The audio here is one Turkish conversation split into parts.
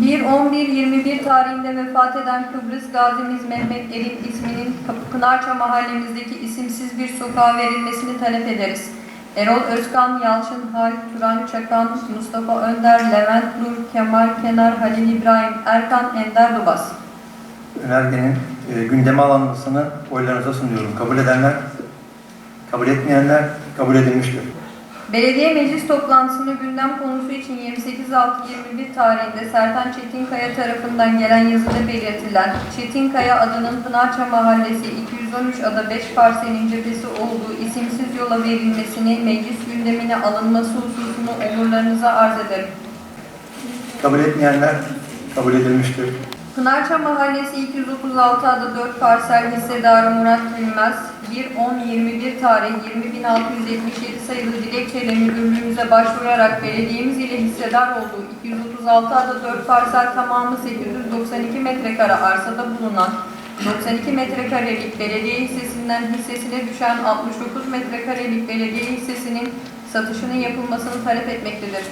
1-11-21 tarihinde vefat eden Kıbrıs gazimiz Mehmet Erik isminin Pınarça mahallemizdeki isimsiz bir sokağa verilmesini talep ederiz. Erol Özkan, Yalçın Hal, Turan Çakan, Mustafa Önder, Levent Nur, Kemal Kenar, Halil İbrahim, Erkan Ender Dubas. önergenin e, gündeme alınmasını oylarınıza sunuyorum. Kabul edenler, kabul etmeyenler kabul edilmiştir. Belediye meclis toplantısında gündem konusu için 28.6.21 tarihinde Sertan Çetinkaya tarafından gelen yazıda belirtilen Çetinkaya adının Pınarça Mahallesi 213 ada 5 parselin cephesi olduğu isimsiz yola verilmesini meclis gündemine alınması hususunu onurlarınıza arz ederim. Kabul etmeyenler kabul edilmiştir. Pınarça Mahallesi 236 ada 4 parsel hissedarı Murat Gülmez 1-10-21 tarih 20.677 sayılı dilekçeyle müdürlüğümüze başvurarak belediyemiz ile hissedar olduğu 236 ada 4 parsel tamamı 892 metrekare arsada bulunan 92 metrekarelik belediye hissesinden hissesine düşen 69 metrekarelik belediye hissesinin satışının yapılmasını talep etmektedir.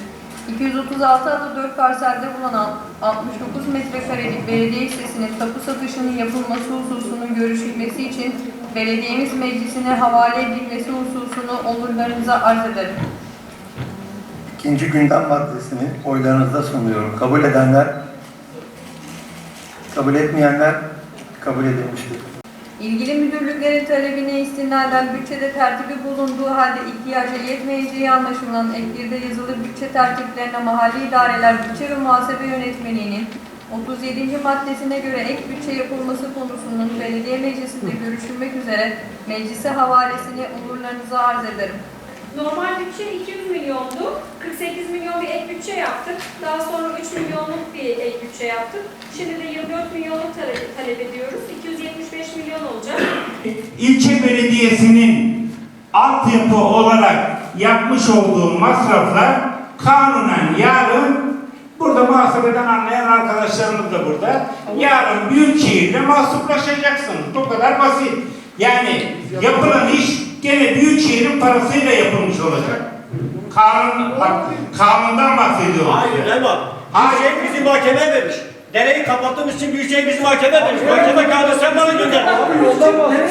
236 adı 4 parselde bulunan 69 metrekarelik belediye hissesinin tapu satışının yapılması hususunun görüşülmesi için belediyemiz meclisine havale edilmesi hususunu onurlarınıza arz ederim. İkinci gündem maddesini oylarınıza sunuyorum. Kabul edenler, kabul etmeyenler kabul edilmiştir. İlgili müdürlüklerin talebine istinaden bütçede tertibi bulunduğu halde ihtiyaca yetmeyeceği anlaşılan ek yazılı bütçe tertiplerine mahalli idareler bütçe ve muhasebe yönetmeliğinin 37. maddesine göre ek bütçe yapılması konusunun belediye meclisinde görüşülmek üzere meclise havalesini onurlarınıza arz ederim. Normal bütçe 200 milyondu. 48 milyon bir ek bütçe yaptık. Daha sonra 3 milyonluk bir ek bütçe yaptık. Şimdi de 24 milyonluk talep, talep ediyoruz. 275 milyon olacak. ilçe belediyesinin altyapı olarak yapmış olduğu masraflar kanunen yarın burada muhasebeden anlayan arkadaşlarımız da burada. Yarın Büyükşehir'le mahsuplaşacaksınız. Bu kadar basit. Yani yapılan iş gene Büyükşehir'in parasıyla yapılmış olacak. Kanun, bak, kanundan bahsediyorum. Hayır size. Erman. Hayır. Büyükşehir bizi mahkeme vermiş. Dereyi kapattığımız için Büyükşehir bizi mahkeme vermiş. Mahkeme kağıdı sen bana gönderdin.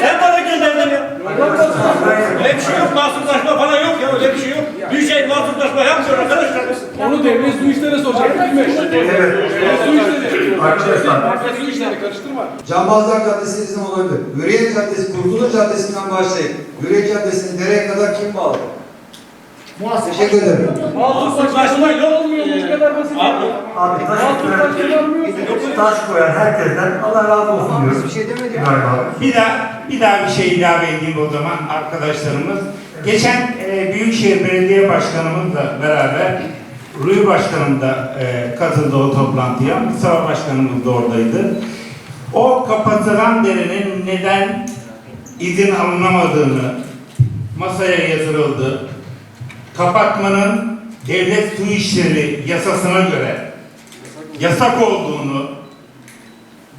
Sen bana gönderdin ya. Öyle bir şey yok. Mahsuplaşma falan yok ya. Öyle bir şey yok. Büyükşehir mahsuplaşma yapmıyor arkadaşlar. Onu devlet su işleri soracak? Devlet su işleri. Arkadaşlar, su işleri karıştırma. Cambazlar Caddesi izin olabilir. Hürriyet Caddesi, Kurtuluş Caddesi'nden başlayıp Hürriyet Caddesi'ni dereye kadar kim bağlı? Teşekkür ederim. Mahsuplaşma yok. Olmuyor bu kadar basit. Abi. abi taş koyan, taş koyan herkesten Allah razı olsun diyoruz. Bir şey demedik. Bir daha bir daha bir şey ilave edeyim o zaman arkadaşlarımız. Geçen e, Büyükşehir Belediye Başkanımızla beraber Rui Başkanım da e, katıldı o toplantıya. Mustafa Başkanımız da oradaydı. O kapatılan derenin neden izin alınamadığını masaya yatırıldı. Kapatmanın devlet su işleri yasasına göre yasak olduğunu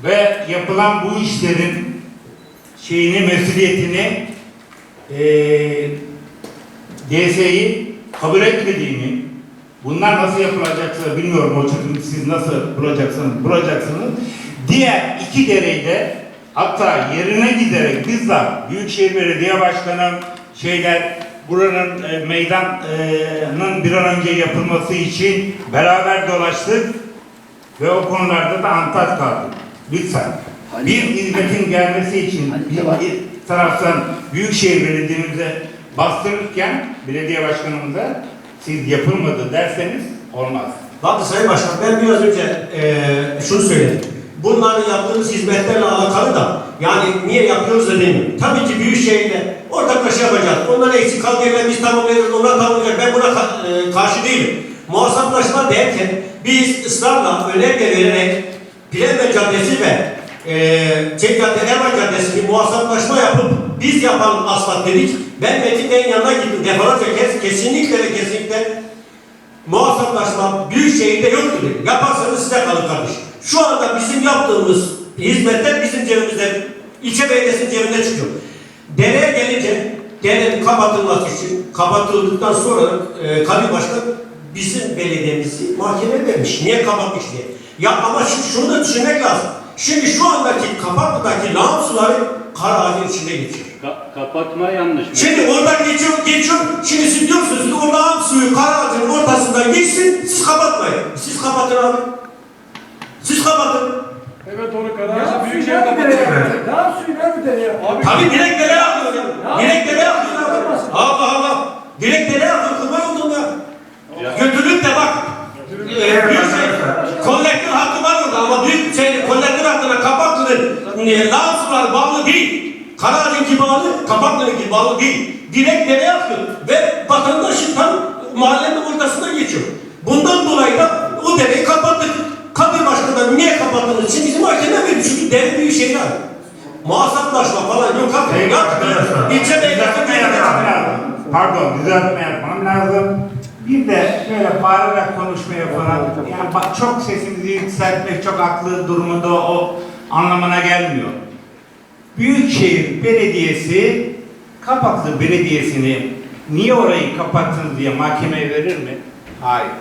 ve yapılan bu işlerin şeyini, mesuliyetini eee DS'yi kabul etmediğini, bunlar nasıl yapılacaksa bilmiyorum o çözümü siz nasıl bulacaksınız, bulacaksınız. Diğer iki dereyi de hatta yerine giderek bizzat Büyükşehir Belediye Başkanı şeyler buranın e, meydanın bir an önce yapılması için beraber dolaştık ve o konularda da antat kaldık. Lütfen. Bir hizmetin gelmesi için bir taraftan Büyükşehir Belediye'mize bastırırken belediye başkanımıza siz yapılmadı derseniz olmaz. Bakın Sayın Başkan ben biraz önce eee şunu söyledim. Bunların yaptığımız hizmetlerle alakalı da yani niye yapıyoruz demiyorum. Tabii ki Büyükşehir'le ortaklaşa yapacağız. Onlara eksik kaldı yerler biz tamamlayacağız, onlar tamamlayacak. Ben buna ka- eee, karşı değilim. Muhasaplaşma derken biz ısrarla önerge vererek Plevne Caddesi ve eee Çek Cadde Erman Caddesi'ni muhasaplaşma yapıp biz yapalım asfalt dedik. Ben Metin Bey'in yanına gittim defalarca kez kesinlikle ve kesinlikle muhasaplaşma büyük şehirde yoktur. dedi. Yaparsanız size kalır kardeş. Şu anda bizim yaptığımız hizmetler bizim cebimizde, ilçe belediyesinin cebinde çıkıyor. Dereye gelince derenin kapatılması için kapatıldıktan sonra e, Kadir Başkan bizim belediyemizi mahkeme vermiş. Niye kapatmış diye. Ya ama şu, şunu da düşünmek lazım. Şimdi şu andaki Kapaklı'daki lağım suları kara ağacın içinde geçiyor. Ka- kapatma yanlış mı? Şimdi oradan geçiyor, geçiyor. Şimdi siz diyorsunuz ki o lağım suyu kara ağacın ortasından geçsin, siz kapatmayın. Siz kapatın abi. Siz kapatın. Evet onu Karaağaç'a Büyükşehir kapatacak. Daha suyu ver bir tane ya. Abi Tabii direkt dere akıyor ya. Direkt dere akıyor abi. Allah Allah. Direkt dere akıyor. Kurban oldum ya. Götürüp de bak. E, büyük şey, kolektör hattı var orada ama büyük şey, kolektör hattına Suları bağlı değil. Karaağaç'ınki bağlı, Kapaklı'nınki bağlı değil. Direkt dere akıyor. Ve vatandaşın tam mahallenin ortasından geçiyor. Bundan dolayı da o dereyi kapattık. Kabir başkanı niye kapattınız? Şimdi bizim mahkeme mi? Çünkü dere büyük şeyler. Muhasaplaşma falan yok arkadaşlar, İlçe devleti. Pardon, düzeltme yapmam lazım. Bir de böyle bağırarak konuşmaya falan, yani bak çok sesimizi yükseltmek çok haklı durumunda o anlamına gelmiyor. Büyükşehir Belediyesi, Kapaklı Belediyesi'ni niye orayı kapattınız diye mahkemeye verir mi? Hayır.